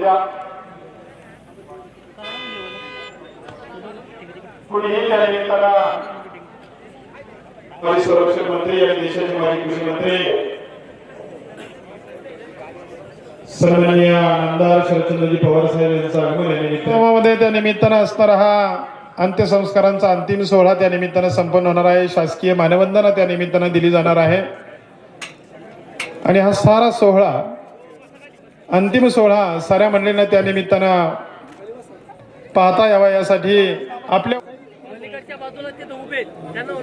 द्या कुणीही त्या निमित्तानं माजी संरक्षण मंत्री आणि देशाचे माजी कृषी मंत्री. सन्माननीय आमदार शरदचंद्रजी पवार साहेब यांचं आगमन या निमित्तामध्ये त्या निमित्तानं असणारा हा. अंत्यसंस्कारांचा अंतिम सोहळा त्या निमित्तानं संपन्न होणार आहे. शासकीय मानवंदना त्या निमित्तानं दिली जाणार आहे. आणि हा सारा सोहळा अंतिम सोहळा साऱ्या मंडळींना त्या निमित्तानं पाहता यावा यासाठी आपल्या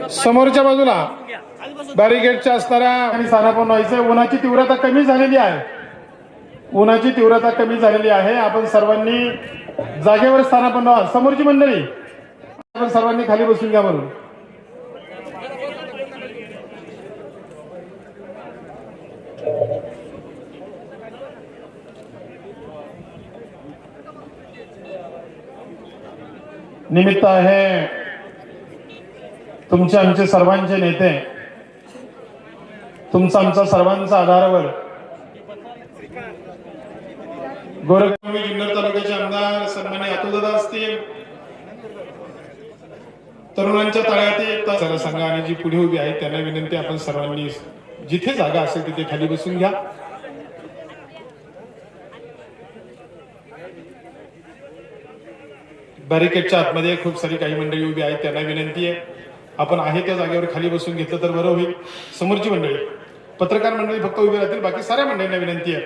समोरच्या बाजूला. बॅरिकेडच्या असणाऱ्या आणि स्थानापन्न व्हायचं उन्हाची तीव्रता कमी झालेली आहे. उन्हाची तीव्रता कमी झालेली आहे. आपण सर्वांनी जागेवर स्थानापन्न समोरची मंडळी आपण सर्वांनी खाली बसून घ्या म्हणून. निमित्त आहे. तुमचे आमचे सर्वांचे नेते. तुमचा आमचा सर्वांचा आधारावर. गोरगरिबी जुन्नर तालुक्याचे आमदार सन्मान्य अतुलदादा असतील. तरुणांच्या तळ्यातील चला सांगा आणि जी पुढे उभी आहे त्यांना विनंती आपण सर्वांनी जिथे जागा असेल तिथे खाली बसून घ्या. बॅरिकेडच्या आतमध्ये खूप सारी काही मंडळी उभी आहेत त्यांना विनंती आहे. आपण आहे त्या जागेवर खाली बसून घेतलं तर बरं होईल. समोरची मंडळी पत्रकार मंडळी फक्त उभी राहतील बाकी साऱ्या मंडळींना विनंती आहे.